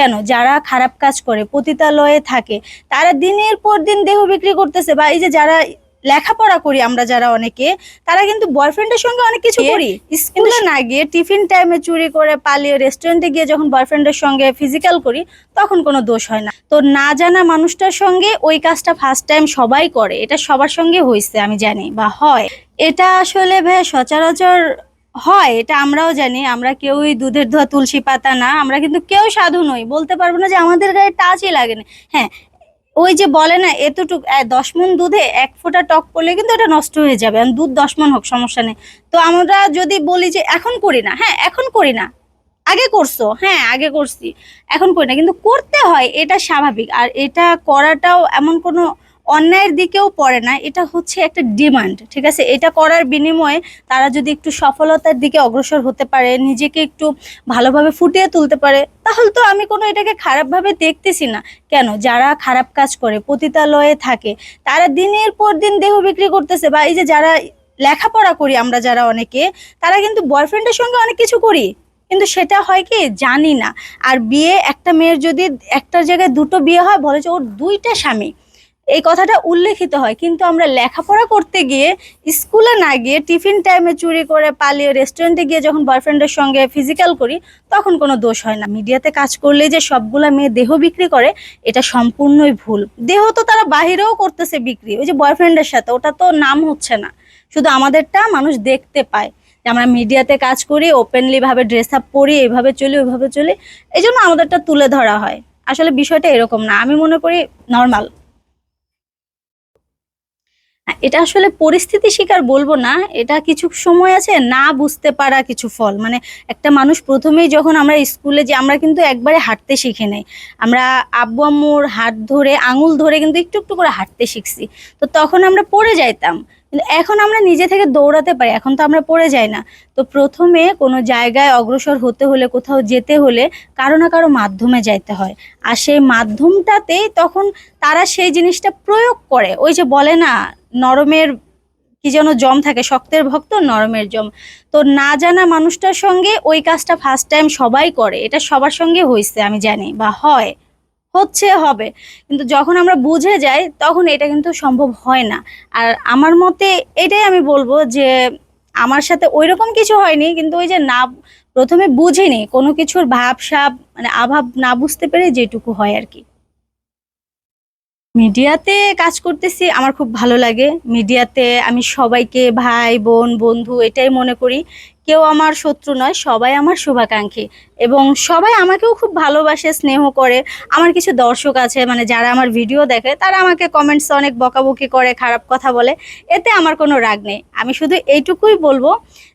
কেন? যারা খারাপ কাজ করে পতিতালয়ে থাকে তারা দিনের পর দিন দেহ বিক্রি করতেছে বা এই যে যারা লেখাপড়া করি আমরা যারা অনেকে তারা কিন্তু বয়ফ্রেন্ডের সঙ্গে অনেক কিছু করি। স্কুলে না গিয়ে টিফিন টাইমে চুরি করে পালিয়ে রেস্টুরেন্টে গিয়ে যখন বয়ফ্রেন্ডের সঙ্গে ফিজিক্যাল করি তখন কোনো দোষ হয় না। তো না জানা মানুষটার সঙ্গে ওই কাজটা ফার্স্ট টাইম সবাই করে এটা সবার সঙ্গে হয়েছে আমি জানি বা হয়। এটা আসলে ভাই সচরাচর হয়, এটা আমরাও জানি। আমরা কেউই দুধের ধোয়া তুলসী পাতা না, আমরা কিন্তু কেউ সাধু নই। বলতে পারব না যে আমাদের গায়ে টাচই লাগে না হ্যাঁ ওই যে বলে না, এতটুক দশ মন দুধে এক ফোঁটা টক পড়লে কিন্তু এটা নষ্ট হয়ে যাবে। দুধ দশ মন হোক, সমস্যা নেই। তো আমরা যদি বলি যে এখন করি না হ্যাঁ এখন করি না। আগে করছ হ্যাঁ আগে করছি। এখন করি না। কিন্তু করতে হয়, এটা স্বাভাবিক। আর এটা করাটাও এমন কোনো অন্যায়ের দিকেও পড়ে না, এটা হচ্ছে একটা ডিমান্ড ঠিক আছে? এটা করার বিনিময়ে তারা যদি একটু সফলতার দিকে অগ্রসর হতে পারে, নিজেকে একটু ভালোভাবে ফুটিয়ে তুলতে পারে, তাহলে তো আমি কোনো এটাকে খারাপভাবে দেখতেছি না। কেন? যারা খারাপ কাজ করে, পতিতালয়ে থাকে, তারা দিনের পর দিন দেহ বিক্রি করতেছে বা এই যে যারা লেখাপড়া করি আমরা যারা অনেকে, তারা কিন্তু বয়ফ্রেন্ডের সঙ্গে অনেক কিছু করি, কিন্তু সেটা হয় কি? জানি না। আর বিয়ে, একটা মেয়ের যদি একটা জায়গায় দুটো বিয়ে হয় বলে যে ওর দুইটা স্বামী। এই কথাটা উল্লেখিত হয়। কিন্তু আমরা লেখাপড়া করতে গিয়ে স্কুলে না গিয়ে টিফিন টাইমে চুরি করে পালিয়ে রেস্টুরেন্টে গিয়ে যখন বয়ফ্রেন্ডের সঙ্গে ফিজিক্যাল করি, তখন কোনো দোষ হয় না। মিডিয়াতে কাজ করলে যে সবগুলা মেয়ে দেহ বিক্রি করে, এটা সম্পূর্ণই ভুল। দেহ তো তারা বাহিরেও করতেছে বিক্রি। ওই যে বয়ফ্রেন্ডের সাথে, ওটা তো নাম হচ্ছে না। শুধু আমাদেরটা মানুষ দেখতে পায়। যে আমরা মিডিয়াতে কাজ করি ওপেনলি ভাবে ড্রেস আপ করি এইভাবে চলি, ওইভাবে চলি এই জন্য আমাদেরটা তুলে ধরা হয়। আসলে বিষয়টা এরকম না। আমি মনে করি নর্মাল এটা আসলে পরিস্থিতি শিকার বলব না, এটা কিছু সময় আছে না বুঝতে পারা কিছু ফল। মানে একটা মানুষ প্রথমেই যখন আমরা স্কুলে যে, আমরা কিন্তু একবারে হাঁটতে শিখে নেই। আমরা আব্বু আম্মুর হাত ধরে, আঙুল ধরে কিন্তু একটু একটু করে হাঁটতে শিখছি। তো তখন আমরা পড়ে যাইতাম। কিন্তু এখন আমরা নিজে থেকে দৌড়াতে পারি, এখন তো আমরা পড়ে যাই না। তো প্রথমে কোনো জায়গায় অগ্রসর হতে হলে, কোথাও যেতে হলে কারও না কারও মাধ্যমে যাইতে হয়। আর সেই মাধ্যমটাতেই তখন তারা সেই জিনিসটা প্রয়োগ করে। ওই যে বলে না, নরমের কি যেন জম থাকে, শক্তের ভক্ত, নরমের জম। তো না জানা মানুষটার সঙ্গে ওই কাজটা ফার্স্ট টাইম সবাই করে। এটা সবার সঙ্গে হয়েছে আমি জানি, বা হয়। হচ্ছে, হবে। কিন্তু যখন আমরা বুঝে যাই, তখন এটা কিন্তু সম্ভব হয় না। আর আমার মতে এটাই আমি বলব যে, আমার সাথে ওই রকম কিছু হয়নি, কিন্তু ওই যে না, প্রথমে বুঝিনি, কোনো কিছুর ভাব সাপ মানে আভাব না বুঝতে পেরে যেটুকু হয় আর কি। মিডিয়াতে কাজ করতেছি, আমার খুব ভালো লাগে। মিডিয়াতে আমি সবাইকে, ভাই, বোন, বন্ধু এটাই মনে করি। কেউ আমার শত্রু নয়, সবাই আমার শুভাকাঙ্ক্ষী। এবং সবাই আমাকেও খুব ভালোবাসে, স্নেহ করে। আমার কিছু দর্শক আছে মানে যারা আমার ভিডিও দেখে, তারা আমাকে কমেন্টস অনেক বকাবকি করে, খারাপ কথা বলে। এতে আমার কোনো রাগ নেই। আমি শুধু এইটুকুই বলব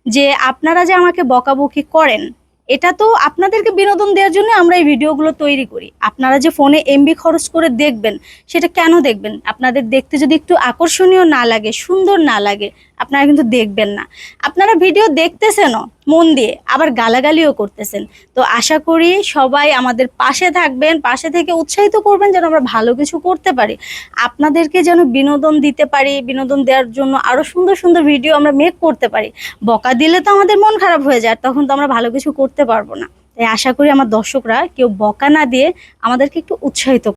যে, আপনারা যে আমাকে বকাবকি করেন এটা তো আপনাদেরকে বিনোদন দেওয়ার জন্য আমরা এই ভিডিওগুলো তৈরি করি। আপনারা যে ফোনে এমবি খরচ করে দেখবেন, সেটা কেন দেখবেন? আপনাদের দেখতে যদি একটু আকর্ষণীয় না লাগে, সুন্দর না লাগে আপনারা কিন্তু দেখবেন না। আপনারা ভিডিও দেখতেছেনও মন দিয়ে, আবার গালাগালিও করতেছেন। তো আশা করি সবাই আমাদের পাশে থাকবেন, পাশে থেকে উৎসাহিত করবেন যেন আমরা ভালো কিছু করতে পারি। আপনাদেরকে যেন বিনোদন দিতে পারি, বিনোদন দেওয়ার জন্য আরও সুন্দর সুন্দর ভিডিও আমরা মেক করতে পারি। বকা দিলে তো আমাদের মন খারাপ হয়ে যায়, তখন তো আমরা ভালো কিছু করতে পারব না। তাই আশা করি আমার দর্শকরা কেউ বকা না দিয়ে আমাদেরকে একটু উৎসাহিত